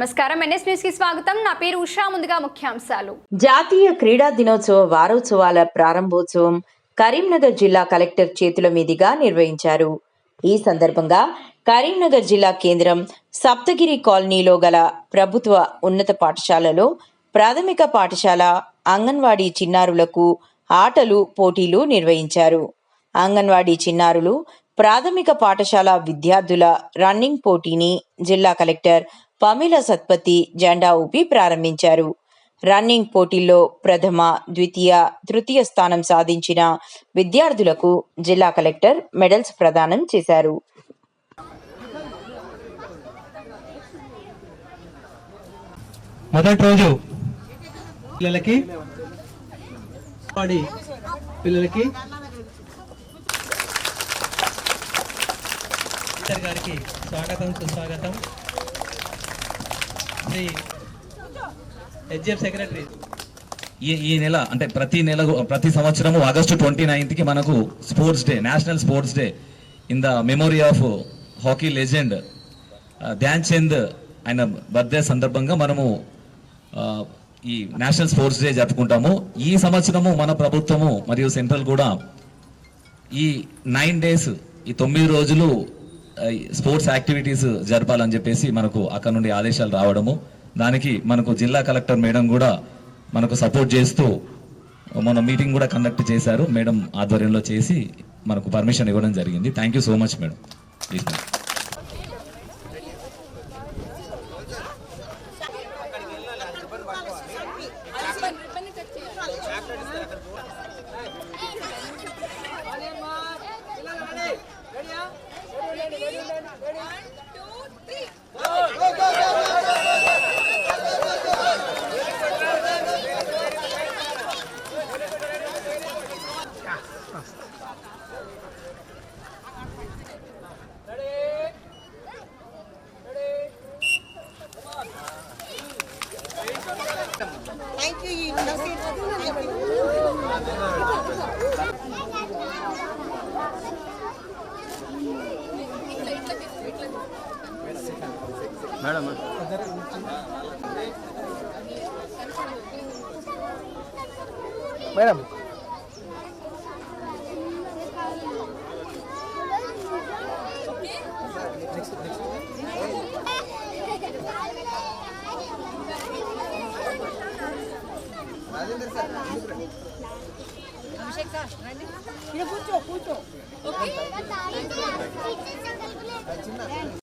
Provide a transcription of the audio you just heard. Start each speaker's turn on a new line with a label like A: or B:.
A: నమస్కారం. ఎన్ఎస్ న్యూస్కి స్వాగతం. నా పేరు ఉషా. ముందుగా ముఖ్యాంశాలు.
B: జాతీయ క్రీడా దినోత్సవ వారోత్సవాల ప్రారంభోత్సవం కరీంనగర్ జిల్లా కలెక్టర్ చేతుల మీదుగా నిర్వహించారు. ఈ సందర్భంగా కరీంనగర్ జిల్లా కేంద్రం సప్తగిరి కాలనీలో గల ప్రభుత్వ ఉన్నత పాఠశాలలో ప్రాథమిక పాఠశాల అంగన్వాడీ చిన్నారులకు ఆటలు పోటీలు నిర్వహించారు. అంగన్వాడీ చిన్నారులు ప్రాథమిక పాఠశాల విద్యార్థుల రన్నింగ్ పోటీని జిల్లా కలెక్టర్ పమిల సత్పతి జెండా ఊపి ప్రారంభించారు. రన్నింగ్ పోటీల్లో ప్రథమ ద్వితీయ తృతీయ స్థానం సాధించిన విద్యార్థులకు జిల్లా కలెక్టర్ మెడల్స్ ప్రదానం చేశారు.
C: మొదటి రోజు పిల్లలకి పిల్లలకి టీచర్ గారికి స్వాగతం సుస్వాగతం. Shri HF secretary.
D: ఈ ఈ నెల అంటే ప్రతి నెల ప్రతి సంవత్సరము ఆగస్టు ట్వంటీ నైన్త్కి మనకు sports day national sports day in the memory of hockey legend Dhyan Chand ఆయన బర్త్డే సందర్భంగా మనము ఈ నేషనల్ స్పోర్ట్స్ డే జరుపుకుంటాము. ఈ సంవత్సరము మన ప్రభుత్వము మరియు సెంట్రల్ కూడా ఈ నైన్ డేస్ ఈ తొమ్మిది రోజులు స్పోర్ట్స్ యాక్టివిటీస్ జరపాలని చెప్పేసి మనకు అక్కడ నుండి ఆదేశాలు రావడము. దానికి మనకు జిల్లా కలెక్టర్ మేడం కూడా మనకు సపోర్ట్ చేస్తూ మన మీటింగ్ కూడా కండక్ట్ చేశారు. మేడం ఆధ్వర్యంలో చేసి మనకు పర్మిషన్ ఇవ్వడం జరిగింది. Thank you so much madam please madam
E: thank you madam
C: madam
E: Abhishek sir కూర్చో కూర్చో.